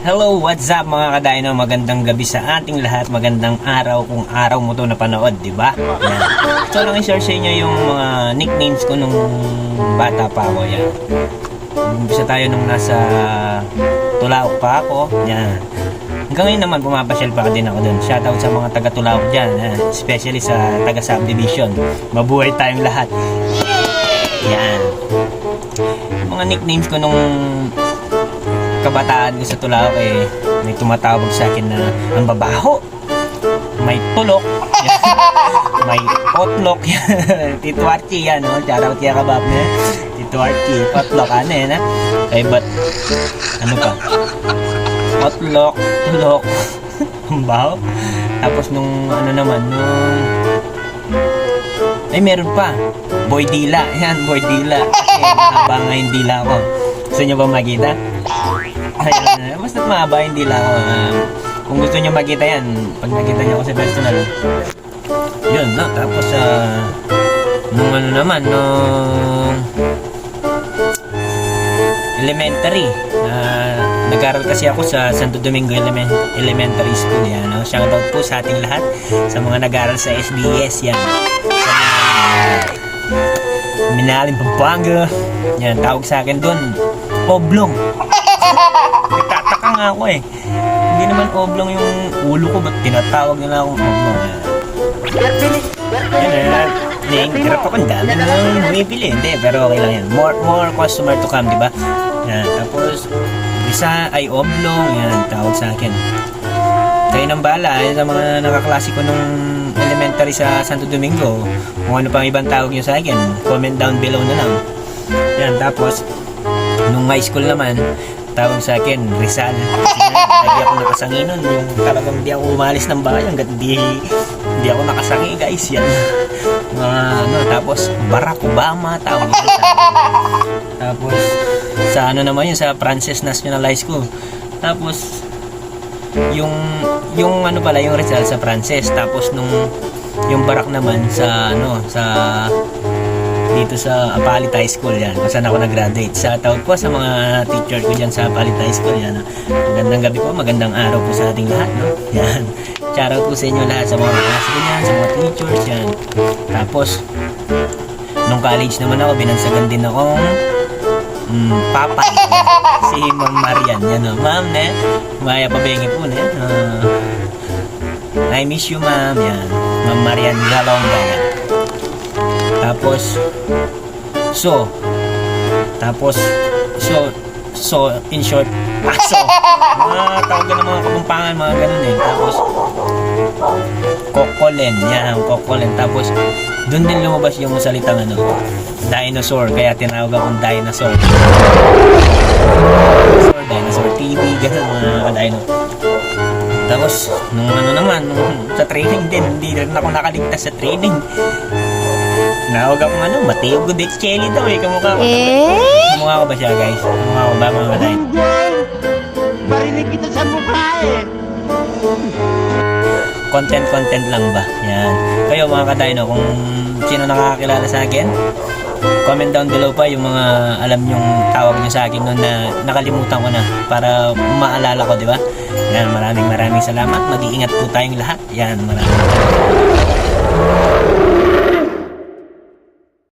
Hello, what's up mga kadino? Magandang gabi sa ating lahat. Magandang araw kung araw mo to napanood, di ba? Yan. So lang i-share sa inyo yung mga nicknames ko nung bata pa ako. Yan. Umpisa tayo nung nasa Tulaok pa ako. Yan. Hanggang ngayon naman pumapasyal pa din ako dun. Shoutout sa mga taga Tulaok dyan. Yan. Especially sa taga subdivision. Mabuhay tayong lahat. Yan. Mga nicknames ko nung kabataan ko sa Tulaok eh, may tumatawag sa akin na ang babaho. May tulok. May potlok. Tito Archie yan. No? Shoutout kaya kabab na. Tito Archie. Potlok. Ano yan ha? Ay, but, ano pa? Potlok. Tulok. ang baho. Tapos nung, ano naman, nung, ay, meron pa. Boy Dila. Yan, Boy Dila. Kasi mahaba nga yung dila ko. Gusto nyo ba makita? Ayun, basta mahaba yung dila ko. Um, kung gusto nyo makita yan, pag nakita nyo ako sa personal, yun, no? Tapos, ah, nung ano naman, nung elementary, ah, nag-aral kasi ako sa Santo Domingo Element Elementary School, yan, no? Shoutout po sa ating lahat, sa mga nag-aral sa SBS, yan. Sa mga Minaling Pampanga, yan, tawag sa akin doon, oblong. Nagtataka nga ako eh. Hindi naman oblong yung ulo ko, ba't tinatawag nila akong oblong? Yan eh, Ning, hirap ako, ang dami nang bumibili. Hindi, pero okay lang yan. More, more customer to come, di ba? Yan, tapos, isa ay oblong, yan, tawag sa akin. Kayo ng bala, eh, sa mga nakaklase ko nung elementary sa Santo Domingo, kung ano pang ibang tawag nyo sa akin, comment down below na lang. Yan, tapos, nung high school naman, tawag sa akin, Rizal. Lagi ako nakasangi nun. Talagang hindi ako umalis ng bahay hanggat di, hindi ako nakasangi, guys. Yan. Mga, ano, tapos, Barack Obama, tawag akin. Tapos, sa ano naman yun, sa Francis National High School. Tapos, yung, yung ano pala, yung Rizal sa Francis. Tapos, nung, yung Barack naman sa, ano, sa, dito sa Apalit High School yan kung saan ako nag-graduate. Sa taon po sa mga teacher ko dyan sa Apalit High School yan ah. magandang gabi po magandang araw po sa ating lahat no? yan. Shoutout po sa inyo lahat sa mga klase ko dyan sa mga teachers yan. Tapos nung college naman ako binansagan din akong mm, papa si Ma'am Marian yan o ma'am ne? Maya pabengi po ne? Ah, I miss you ma'am yan. Ma'am Marian Galonga yan tapos, so, tapos, so, so, in short, aso. Mga tawag ng mga kapampangan, mga ganun eh. Tapos, kokolen, yan, kokolen. Tapos, doon din lumabas yung salitang ano, dinosaur. Kaya tinawag akong dinosaur. Dinosaur, dinosaur TV, ganun mga kadino. Tapos, nung ano naman, nung sa training din, hindi rin ako nakaligtas sa training. Nawag ako ano, Mateo Gudicelli daw eh, kamukha ko. Eh? Kamukha ko ba siya guys? Kamukha ko ba mga kalay? Barinig kita sa mukha eh. Content, content lang ba? Yan. Kayo mga kadino, kung sino nakakakilala sa akin, comment down below pa yung mga alam yung tawag nyo sa akin noon na nakalimutan ko na para maalala ko, di ba? Yan, maraming maraming salamat. Mag-iingat po tayong lahat. Yan, maraming